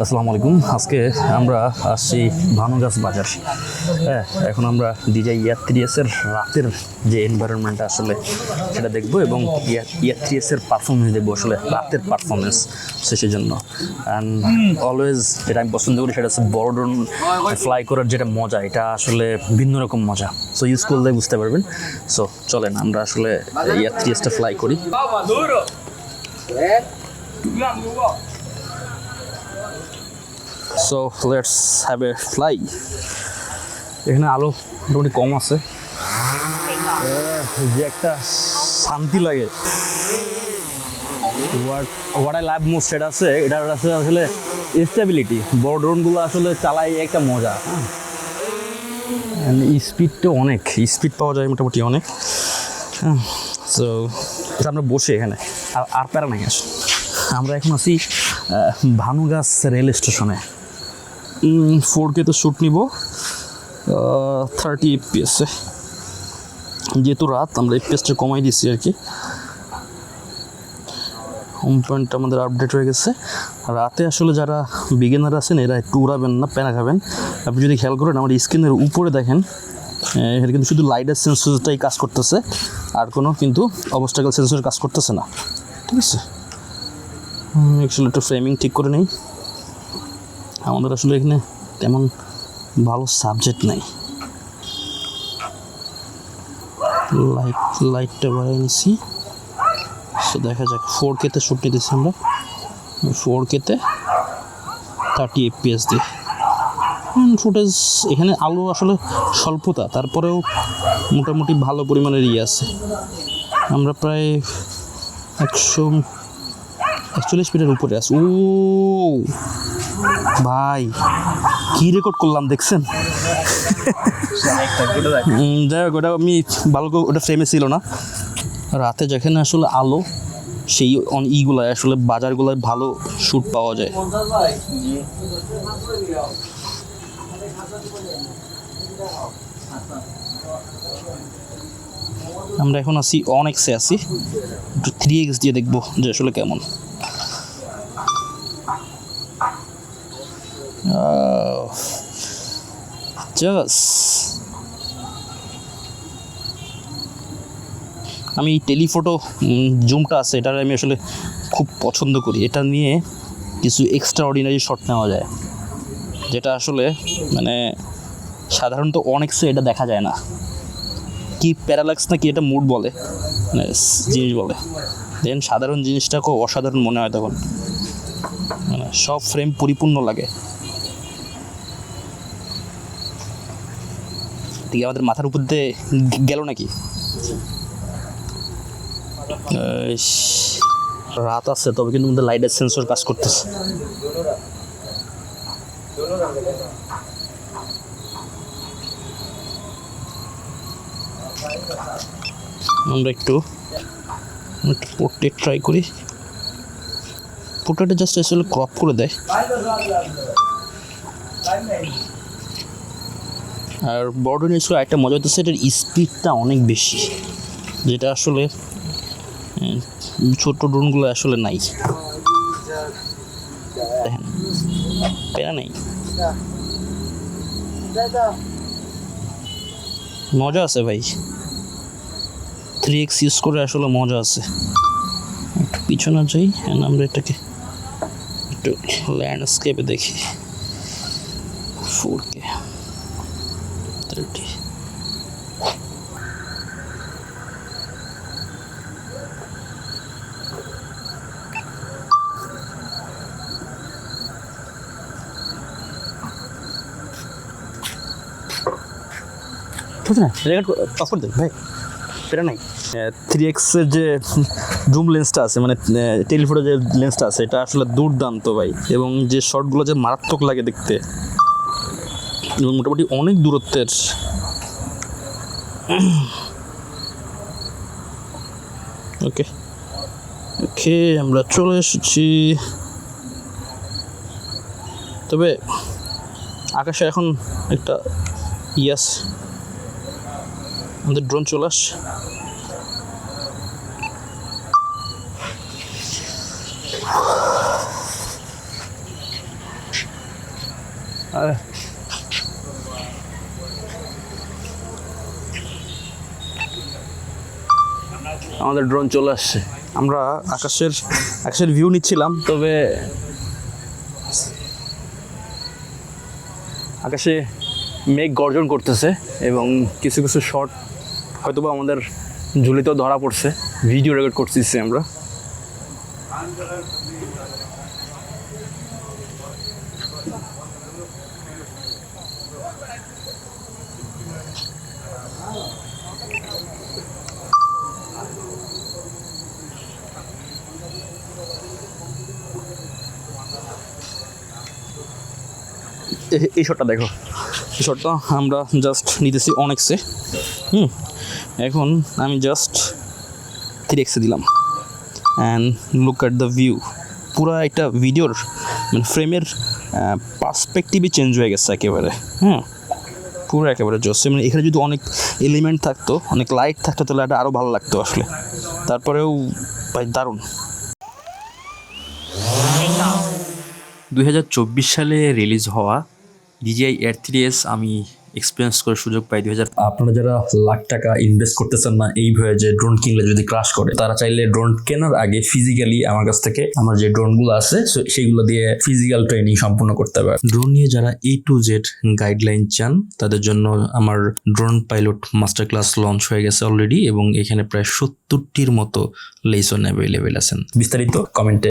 আসসালামু আলাইকুম। আজকে আমরা আসছি ভানুগাছ বাজার। হ্যাঁ এখন আমরা ডিজাই ইয়াত্রিয়াসের রাতের যে এনভায়রনমেন্ট আসলে সেটা দেখব এবং ইয়াত্রিয়াসের পারফরমেন্স দেখব আসলে রাতের পারফরমেন্স শেষের জন্য। অ্যান্ড অলওয়েজ যেটা আমি পছন্দ করি সেটা হচ্ছে বড় ড্রোন ফ্লাই করার যেটা মজা এটা আসলে ভিন্ন রকম মজা। সো ইউজ করলে বুঝতে পারবেন। সো চলেন আমরা আসলে ইয়াত্রিয়াসটা ফ্লাই করি. So let's have a fly এখানে আলো মোটামুটি কম আছে। যে একটা শান্তি লাগে। What what I love most সেটা আছে এটা আছে আসলে স্টেবিলিটি বড় ড্রোনগুলো আসলে চালাই একটা মজা। স্পিডটা অনেক। স্পিড পাওয়া যায় মোটামুটি অনেক। সো আমরা বসে এখানে। আর আর প্যারা নাই আসলে। আমরা এখন আছি ভানুগাছ রেল স্টেশনে। ফোর কে তো শ্যুট নিব থার্টি এফপিএসে যেহেতু রাত, আমরা এফপিএসটা কমাই দিচ্ছি আর কি। হোম পয়েন্টটা আমাদের আপডেট হয়ে গেছে। রাতে আসলে যারা বিগিনার আছেন, এরা একটু উড়াবেন না প্যানা খাবেন। আপনি যদি খেয়াল করেন, আমার স্ক্রিনের উপরে দেখেন এটা কিন্তু শুধু লাইটের সেন্সরটাই কাজ করতেছে। আর কোনো কিন্তু অবস্টাকাল সেন্সর কাজ করতেছে না। ঠিক আছে? অ্যাকচুয়ালি একটু ফ্রেমিং ঠিক করে নেই। আমাদের আসলে এখানে তেমন ভালো সাবজেক্ট নাই। লাইট লাইটটা বাড়িয়ে নিছি। সো দেখা যাক ফোর কেতে শ্যুট নিতেছি আমরা। ফোর কেতে থার্টি এফপিএস দিয়ে। ফুটেজ এখানে আলো আসলে স্বল্পতা, তারপরেও মোটামুটি ভালো পরিমাণের ইয়ে আছে। আমরা প্রায় একশো, একচল্লিশ মিটার উপরে আছে। ও ভাই, কি রেকর্ড করলাম দেখছেন? যাই হোক, ওটা আমি ভালো করে, ওটা ফ্রেমে ছিল না। রাতে যেখানে আসলে আলো, সেই অন- ইগুলায় আসলে বাজারগুলায় ভালো শ্যুট পাওয়া যায়। আমরা এখন আছি অন এক্সে আছি। একটু থ্রি এক্স দিয়ে দেখব যে আসলে কেমন। জাস আমি এই টেলিফোটো জুমটা আছে এটা আমি আসলে খুব পছন্দ করি। এটা নিয়ে কিছু এক্সট্রা অর্ডিনারি শট নেওয়া যায়। যেটা আসলে মানে সাধারণত অনেকসে এটা দেখা যায় না। কি প্যারালাক্স না কি এটা মুড বলে মানে জিনিস বলে। দেন সাধারণ জিনিসটাকেও অসাধারণ মনে হয় তখন। মানে সব ফ্রেম পরিপূর্ণ লাগে। ঠিক আমাদের মাথার উপর দিয়ে গেল নাকি? রাত আছে, তবে কিন্তু আমাদের লাইটের সেন্সর কাজ করতেছে। আমরা একটু একটু পোর্ট্রেট ট্রাই করি। পোর্ট্রেটে জাস্ট আসলে ক্রপ করে দেয়। আর বড় নিউজগুলো একটা মজা হতেছে এটার স্পিডটা অনেক বেশি যেটা আসলে উম, ছোট ড্রোনগুলো আসলে নাই। দেখেন নেই। মজা আছে ভাই। থ্রি এক্স ইউজ করে আসলে মজা আছে। একটু পিছনে যাই and আমরা এটাকে একটু ল্যান্ডস্কেপে দেখি। Four K thirty record pass করে দেন ভাই। এটা নাই। থ্রি এক্সের যে জুম লেন্সটা আছে মানে টেলিফোটো যে লেন্সটা আছে এটা আসলে দুর্দান্ত ভাই। এবং যে শর্টগুলো যে মারাত্মক লাগে দেখতে এবং মোটামুটি অনেক দূরত্বের। ওকে। ওকে, আমরা চলে এসেছি। তবে আকাশে এখন একটা ইয়াস। আমাদের ড্রোন চলে আসছে আরে। আমাদের ড্রোন চলে আসছে। আমরা আকাশের আকাশের ভিউ নিচ্ছিলাম। তবে আকাশে মেঘ গর্জন করতেছে এবং কিছু কিছু শট হয়তোবা আমাদের ঝুলিতেও ধরা পড়ছে। ভিডিও রেকর্ড করতেছি আমরা। এই শটটা দেখো। এই শটটা আমরা জাস্ট নিতেছি অনেকসে হুম, এখন আমি জাস্ট থ্রি এক্সে দিলাম। And look at the view পুরো একটা ভিডিওর মানে ফ্রেমের পার্সপেক্টিভই চেঞ্জ হয়ে গেছে একেবারে। হুম, পুরো একেবারে জোস মানে এখানে যদি অনেক এলিমেন্ট থাকতো, অনেক লাইট থাকতো, তাহলে এটা আরও ভালো লাগতো আসলে। তারপরেও ভাই দারুণ। দু হাজার চব্বিশ সালে রিলিজ হওয়া ডিজিআই এয়ার থ্রি এস আমি এক্সপিরিয়েন্স করে সুযোগ পাই দুই আপনারা যারা লাখ টাকা ইনভেস্ট করতেছেন না এই ভয়ে যে ড্রোন কিনলে যদি ক্রাশ করে তারা চাইলে ড্রোন কেনার আগে ফিজিক্যালি আমার কাছ থেকে আমার যে ড্রোনগুলো আছে so সেইগুলো দিয়ে ফিজিক্যাল ট্রেনিং সম্পূর্ণ করতে হবে। ড্রোন নিয়ে যারা এ টু জেড গাইডলাইন চান তাদের জন্য আমার drone pilot master class launch হয়ে গেছে অলরেডি এবং এখানে প্রায় সত্তরটির মতো লেসন অ্যাভেলেবেল আছেন। বিস্তারিত কমেন্টে